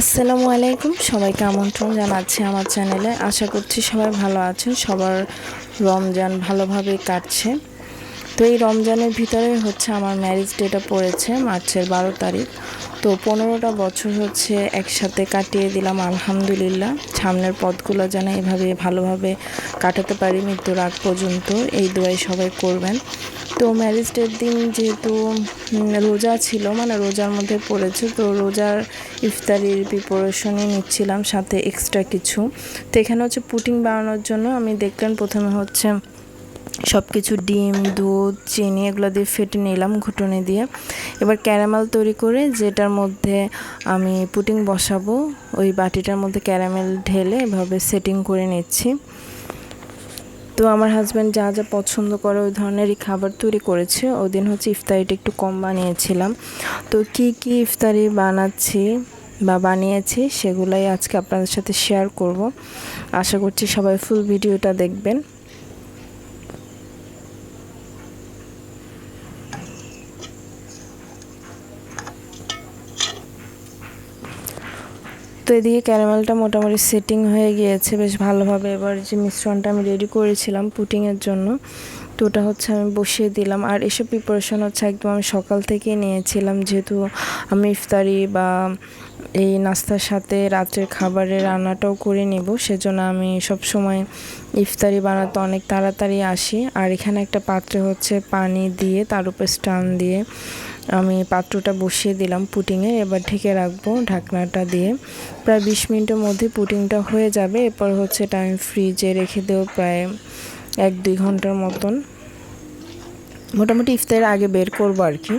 আসসালামু আলাইকুম। সবাইকে আমন্ত্রণ জানাচ্ছি আমার চ্যানেলে। আশা করছি সবাই ভালো আছেন। সবার রমজান ভালোভাবে কাটছে। তো এই রমজানের ভিতরে হচ্ছে আমার ম্যারেজ ডেটা পড়েছে, মার্চের বারো তারিখ। তো পনেরোটা বছর হচ্ছে একসাথে কাটিয়ে দিলাম, আলহামদুলিল্লাহ। সামনের পথগুলো যেন এভাবে ভালোভাবে কাটাতে পারি মৃত্যুর আগ পর্যন্ত, এই দোয়াই সবাই করবেন। তো ম্যারেজ ডের দিন যেহেতু রোজা ছিল মানে রোজার মধ্যে পড়েছে, তো রোজার ইফতারির প্রিপারেশনই নিচ্ছিলাম সাথে এক্সট্রা কিছু। তো এখানে হচ্ছে পুটিং বানানোর জন্য আমি দেখলেন প্রথমে হচ্ছে সব কিছু ডিম, দুধ, চিনি এগুলো দিয়ে ফেটে নিলাম ঘুটনি দিয়ে। এবার ক্যারামেল তৈরি করে যেটার মধ্যে আমি পুটিং বসাবো, ওই বাটিটার মধ্যে ক্যারামেল ঢেলে এভাবে সেটিং করে নিচ্ছি। তো আমার হাজব্যান্ড যা যা পছন্দ করে ওই ধরনেরই খাবার তৈরি করেছে। ওই দিন হচ্ছে ইফতারিটা একটু কম বানিয়েছিলাম। তো কি কি ইফতারি বানাচ্ছি বা বানিয়েছি সেগুলাই আজকে আপনাদের সাথে শেয়ার করব। আশা করছি সবাই ফুল ভিডিওটা দেখবেন। তো এদিকে ক্যারামেলটা মোটামুটি সেটিং হয়ে গিয়েছে। বেশ ভালোভাবে এবার যে মিশ্রণটা আমি রেডি করেছিলাম পুটিংয়ের জন্য, তো ওটা হচ্ছে আমি বসিয়ে দিলাম। আর এসব প্রিপারেশন হচ্ছে একদম আমি সকাল থেকেই নিয়েছিলাম। যেহেতু আমি ইফতারি বা এই নাস্তার সাথে রাত্রের খাবারের রান্নাটাও করে নিব, সেজন্য আমি সব সময় ইফতারি বানাতে অনেক তাড়াতাড়ি আসি। আর এখানে একটা পাত্রে হচ্ছে পানি দিয়ে, তার উপর স্টান দিয়ে আমি পাত্রটা বসিয়ে দিলাম পুটিংয়ে, এবার ঢেকে রাখব ঢাকনাটা দিয়ে। প্রায় বিশ মিনিটের মধ্যে পুটিংটা হয়ে যাবে। এরপর হচ্ছে এটা আমি ফ্রিজে রেখে দেবো প্রায় এক দুই ঘণ্টার মতন। মোটামুটি ইফতারের আগে বের করব আর কি।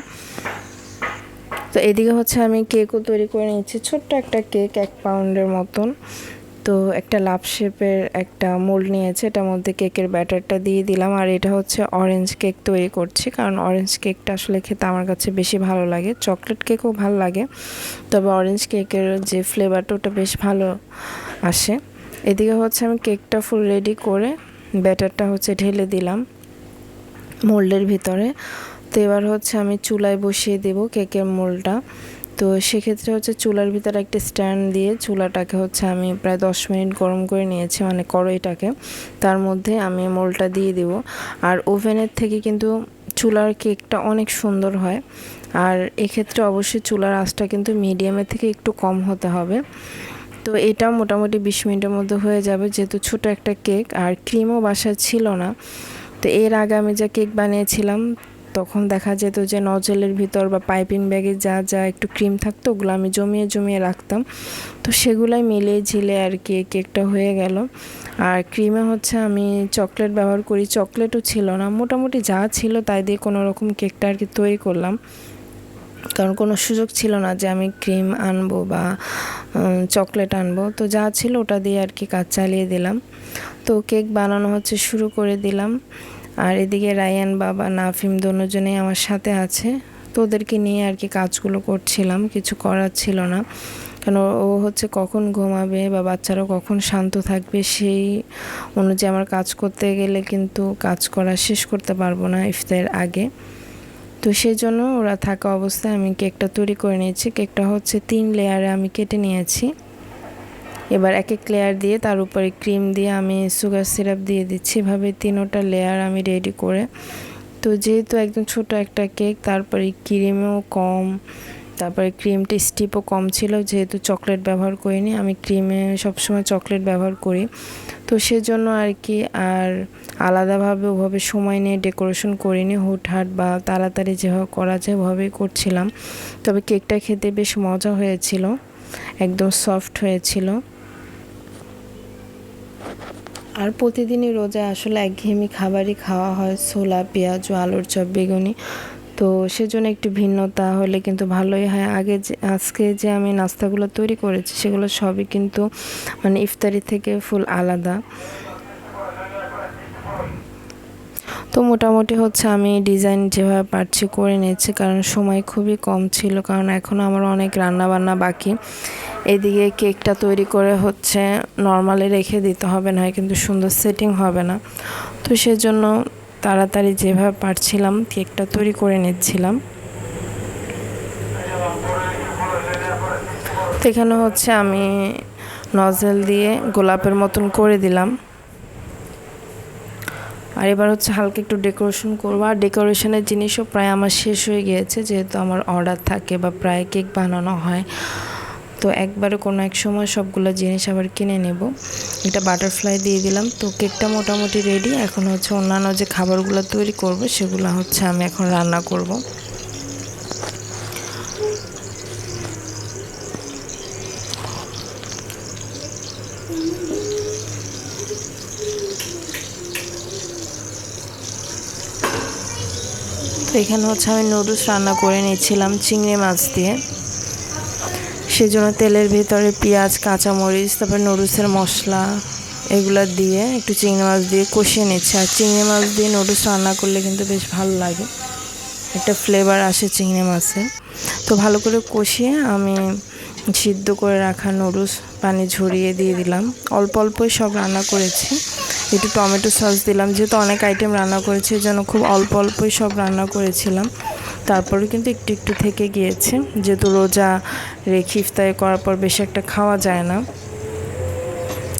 তো এদিকে হচ্ছে আমি কেকও তৈরি করে নিয়েছি। ছোট্ট একটা কেক এক পাউন্ডের মতন। তো একটা লাভ শেপের একটা মোল্ড নিয়েছে, এটার মধ্যে কেকের ব্যাটারটা দিয়ে দিলাম। আর এটা হচ্ছে অরেঞ্জ কেক তৈরি করছি, কারণ অরেঞ্জ কেকটা আসলে খেতে আমার কাছে বেশি ভালো লাগে। চকলেট কেকও ভালো লাগে, তবে অরেঞ্জ কেকের যে ফ্লেভারটা ওটা বেশ ভালো আসে। এদিকে হচ্ছে আমি কেকটা ফুল রেডি করে ব্যাটারটা হচ্ছে ঢেলে দিলাম মোল্ডের ভিতরে। তো এবার হচ্ছে আমি চুলায় বসিয়ে দেব কেকের মোল্ডটা। তো সেক্ষেত্রে হচ্ছে চুলার ভিতরে একটা স্ট্যান্ড দিয়ে চুলাটাকে হচ্ছে আমি প্রায় দশ মিনিট গরম করে নিয়েছি মানে কড়াইটাকে। তার মধ্যে আমি মোলটা দিয়ে দেব। আর ওভেনের থেকে কিন্তু চুলার কেকটা অনেক সুন্দর হয়। আর এক্ষেত্রে অবশ্যই চুলার আঁচটা কিন্তু মিডিয়ামের থেকে একটু কম হতে হবে। তো এটা মোটামুটি বিশ মিনিটের মধ্যে হয়ে যাবে, যেহেতু ছোট একটা কেক। আর ক্রিমও বাসায় ছিল না। তো এর আগে আমি যা কেক বানিয়েছিলাম তখন দেখা যেত যে নজলের ভিতর বা পাইপিং ব্যাগে যা যা একটু ক্রিম থাকতো, ওগুলো আমি জমিয়ে জমিয়ে রাখতাম। তো সেগুলাই মিলিয়ে ঝিলে আর কি কেকটা হয়ে গেল। আর ক্রিমে হচ্ছে আমি চকলেট ব্যবহার করি। চকলেটও ছিল না। মোটামুটি যা ছিল তাই দিয়ে কোনো রকম কেকটা আর কি তৈরি করলাম। কারণ কোনো সুযোগ ছিল না যে আমি ক্রিম আনব বা চকলেট আনব। তো যা ছিল ওটা দিয়ে আর কি কাজ চালিয়ে দিলাম। তো কেক বানানো হচ্ছে শুরু করে দিলাম। আর এদিকে রায়ান, বাবা, নাফিম দুজনেই আমার সাথে আছে। তো ওদেরকে নিয়ে আর কি কাজগুলো করছিলাম, কিছু করার ছিল না। কেন ও হচ্ছে কখন ঘুমাবে বা বাচ্চারা কখন শান্ত থাকবে সেই অনুযায়ী আমার কাজ করতে গেলে কিন্তু কাজ করা শেষ করতে পারব না ইফতারের আগে। তো সেই জন্য ওরা থাকা অবস্থায় আমি কেকটা তৈরি করে নিয়েছি। কেকটা হচ্ছে তিন লেয়ারে আমি কেটে নিয়েছি। এবার এক এক লেয়ার দিয়ে তার উপরে ক্রিম দিয়ে আমি সুগার সিরাপ দিয়ে দিচ্ছি। এভাবে তিনোটা লেয়ার আমি রেডি করে। তো যেহেতু একদম ছোট একটা কেক তারপরে ক্রিমও কম, তারপরে ক্রিমটা স্টিপও কম ছিল, যেহেতু চকলেট ব্যবহার করিনি, আমি ক্রিমে সবসময় চকলেট ব্যবহার করি। তো সেজন্য আর কি, আর আলাদাভাবে ওভাবে সময় নিয়ে ডেকোরেশন করিনি। হুটহাট বা তাড়াতাড়ি যেভাবে করা যায়, ওভাবেই করছিলাম। তবে কেকটা খেতে বেশ মজা হয়েছিল, একদম সফট হয়েছিল। আর প্রতিদিনই রোজায় আসলে একঘেয়েমি খাবারই খাওয়া হয়, ছোলা, পেঁয়াজ আলুর চপ, বেগুনি। তো সেজন্য একটু ভিন্নতা হলে কিন্তু ভালোই হয়। আগে যে, আজকে যে আমি নাস্তাগুলো তৈরি করেছি, সেগুলো সবই কিন্তু মানে ইফতারি থেকে ফুল আলাদা। তো মোটামুটি হচ্ছে আমি ডিজাইন যেভাবে পারছি করে নিয়েছি, কারণ সময় খুবই কম ছিল, কারণ এখনও আমার অনেক রান্না বান্না বাকি। এদিকে কেকটা তৈরি করে হচ্ছে নর্মালি রেখে দিতে হবে, না কিন্তু সুন্দর সেটিং হবে না। তো সেজন্য তাড়াতাড়ি যেভাবে পারছিলাম কেকটা তৈরি করে নিচ্ছিলাম। এখানে হচ্ছে আমি নজেল দিয়ে গোলাপের মতন করে দিলাম। আর এবার হচ্ছে হালকা একটু ডেকোরেশন করব। আর ডেকোরেশনের জিনিসও প্রায় আমার শেষ হয়ে গিয়েছে, যেহেতু আমার অর্ডার থাকে বা প্রায় কেক বানানো হয়। তো একবারে কোনো এক সময় সবগুলো জিনিস আবার কিনে নেব। এটা বাটারফ্লাই দিয়ে দিলাম। তো কেকটা মোটামুটি রেডি এখন হচ্ছে অন্যান্য যে খাবারগুলো তৈরি করব, সেগুলো হচ্ছে আমি এখন রান্না করব। তো এখানে হচ্ছে আমি নুডলস রান্না করে নিয়েছিলাম চিংড়ি মাছ দিয়ে। সেজন্য তেলের ভেতরে পেঁয়াজ, কাঁচামরিচ, তারপর নুডলসের মশলা এগুলো দিয়ে একটু চিংড়ি মাছ দিয়ে কষিয়ে নিচ্ছে। আর চিংড়ি মাছ দিয়ে নুডলস রান্না করলে কিন্তু বেশ ভালো লাগে। একটা ফ্লেভার আসে চিংড়ি মাছে। তো ভালো করে কষিয়ে আমি সিদ্ধ করে রাখা নুডলস পানি ঝরিয়ে দিয়ে দিলাম। অল্প অল্পই সব রান্না করেছি। একটু টমেটো সস দিলাম, যেহেতু অনেক আইটেম রান্না করেছি জন্য খুব অল্প অল্পই সব রান্না করেছিলাম। তারপরে কিন্তু একটু একটু থেকে গিয়েছে। যেহেতু রোজা রেখে ইফতারি করার পর বেশি একটা খাওয়া যায় না।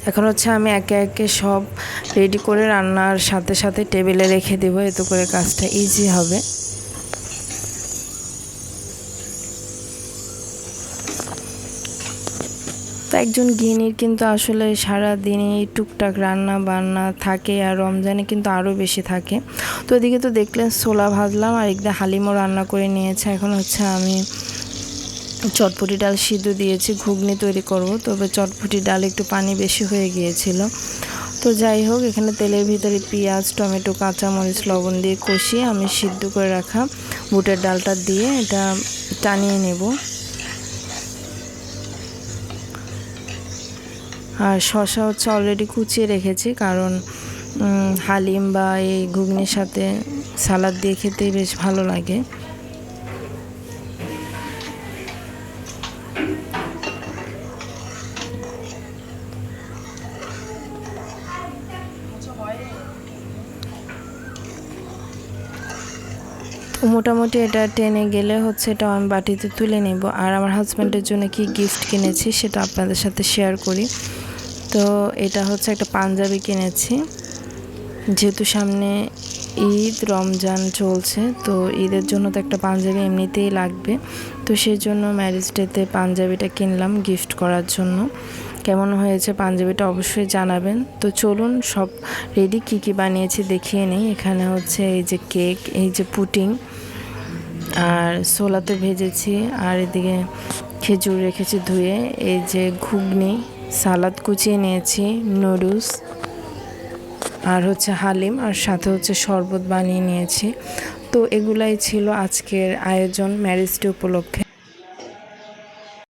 এখন হচ্ছে আমি একে একে সব রেডি করে রান্নার সাথে সাথে টেবিলে রেখে দেবো। এতে করে কাজটা ইজি হবে। একজন গৃহিণীর কিন্তু আসলে সারা দিনই টুকটাক রান্না বান্না থাকে আর রমজানে কিন্তু আরও বেশি থাকে। তো এদিকে তো দেখলেন ছোলা ভাজলাম আর একদম হালিমও রান্না করে নিয়েছে। এখন হচ্ছে আমি চটপটি ডাল সিদ্ধ দিয়েছি, ঘুগনি তৈরি করব। তবে চটপটি ডাল একটু পানি বেশি হয়ে গিয়েছিল। তো যাই হোক, এখানে তেলের ভিতরে পেঁয়াজ, টমেটো, কাঁচামরিচ, লবণ দিয়ে কষিয়ে আমি সিদ্ধ করে রাখা বুটের ডালটা দিয়ে এটা টানিয়ে নেব। আর শশা হচ্ছে অলরেডি কুচিয়ে রেখেছি, কারণ হালিম বা এই ঘুগনির সাথে সালাদ দিয়ে খেতে বেশ ভালো লাগে। মোটামুটি এটা টেনে গেলে হচ্ছে এটা আমি বাটিতে তুলে নেব। আর আমার হাজব্যান্ডের জন্য কি গিফট কিনেছি সেটা আপনাদের সাথে শেয়ার করি। তো এটা হচ্ছে একটা পাঞ্জাবি কিনেছি। যেহেতু সামনে ঈদ, রমজান চলছে, তো ঈদের জন্য তো একটা পাঞ্জাবি এমনিতেই লাগবে। তো সেই জন্য ম্যারেজ ডেতে পাঞ্জাবিটা কিনলাম গিফট করার জন্য। কেমন হয়েছে পাঞ্জাবিটা অবশ্যই জানাবেন। তো চলুন সব রেডি কী কী বানিয়েছি দেখিয়ে নিই। এখানে হচ্ছে এই যে কেক, এই যে পুটিং, আর সোলাতে ভেজেছি, আর এদিকে খেজুর রেখেছি ধুয়ে, এই যে ঘুগনি সালাদ কুচিয়ে নিয়েছি, নুডলস, আর হচ্ছে হালিম, আর সাথে হচ্ছে শরবত বানিয়ে নিয়েছি। তো এগুলাই ছিল আজকের আয়োজন ম্যারেজ ডে উপলক্ষে।